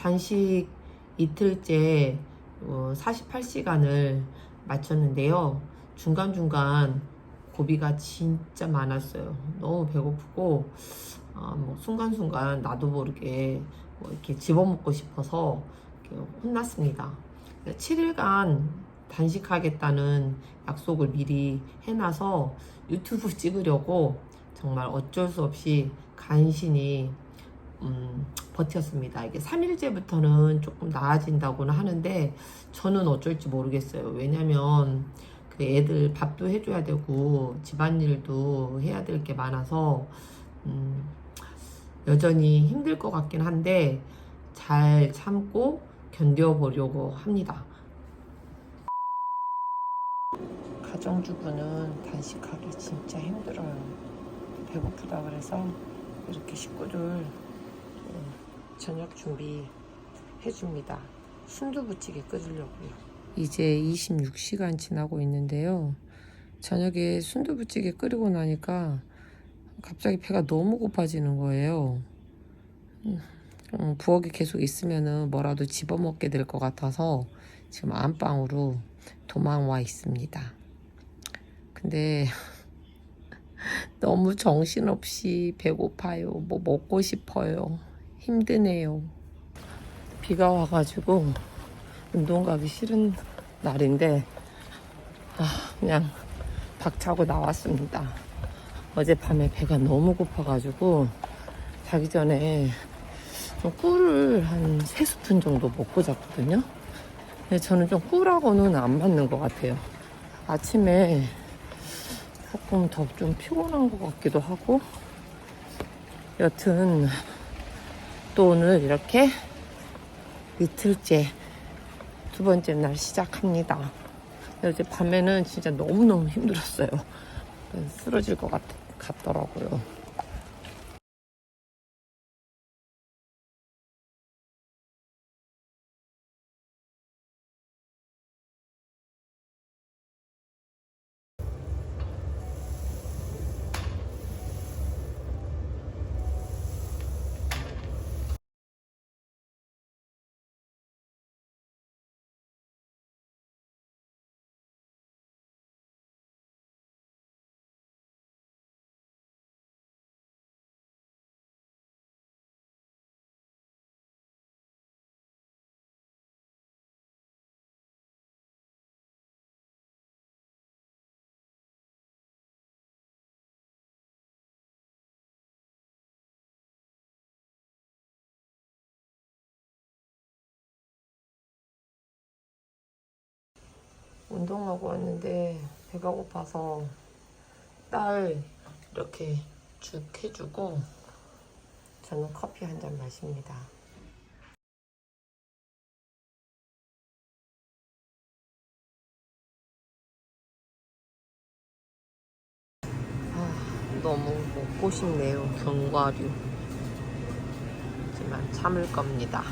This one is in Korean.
단식 이틀째 어, 48시간을 마쳤는데요. 중간중간 고비가 진짜 많았어요. 너무 배고프고, 아, 뭐 순간순간 나도 모르게 뭐 이렇게 집어먹고 싶어서 이렇게 혼났습니다. 7일간 단식하겠다는 약속을 미리 해놔서 유튜브 찍으려고 정말 어쩔 수 없이 간신히 음, 버텼습니다. 이게 3일째부터는 조금 나아진다고는 하는데 저는 어쩔지 모르겠어요. 왜냐면 그 애들 밥도 해줘야 되고 집안일도 해야 될 게 많아서 음, 여전히 힘들 것 같긴 한데 잘 참고 견뎌보려고 합니다. 가정주부는 단식하기 진짜 힘들어요. 배고프다 그래서 이렇게 식구들 음, 저녁 준비 해줍니다. 순두부찌개 끓이려고요. 이제 26시간 지나고 있는데요. 저녁에 순두부찌개 끓이고 나니까 갑자기 배가 너무 고파지는 거예요. 음, 음, 부엌에 계속 있으면은 뭐라도 집어먹게 될 것 같아서 지금 안방으로 도망와 있습니다. 근데 너무 정신없이 배고파요. 뭐 먹고 싶어요. 힘드네요. 비가 와가지고 운동 가기 싫은 날인데 아, 그냥 박차고 나왔습니다. 어젯밤에 배가 너무 고파가지고 자기 전에 좀 꿀을 한세 스푼 정도 먹고 잤거든요. 근데 저는 좀 꿀하고는 안 맞는 것 같아요. 아침에 조금 더 좀 피곤한 것 같기도 하고 여튼 또 오늘 이렇게 이틀째 두 번째 날 시작합니다. 어제 밤에는 진짜 너무너무 힘들었어요. 쓰러질 것 같, 같더라고요. 운동하고 왔는데 배가 고파서 딸 이렇게 죽 해주고 저는 커피 한 잔 마십니다. 아, 너무 먹고 싶네요. 견과류. 하지만 참을 겁니다.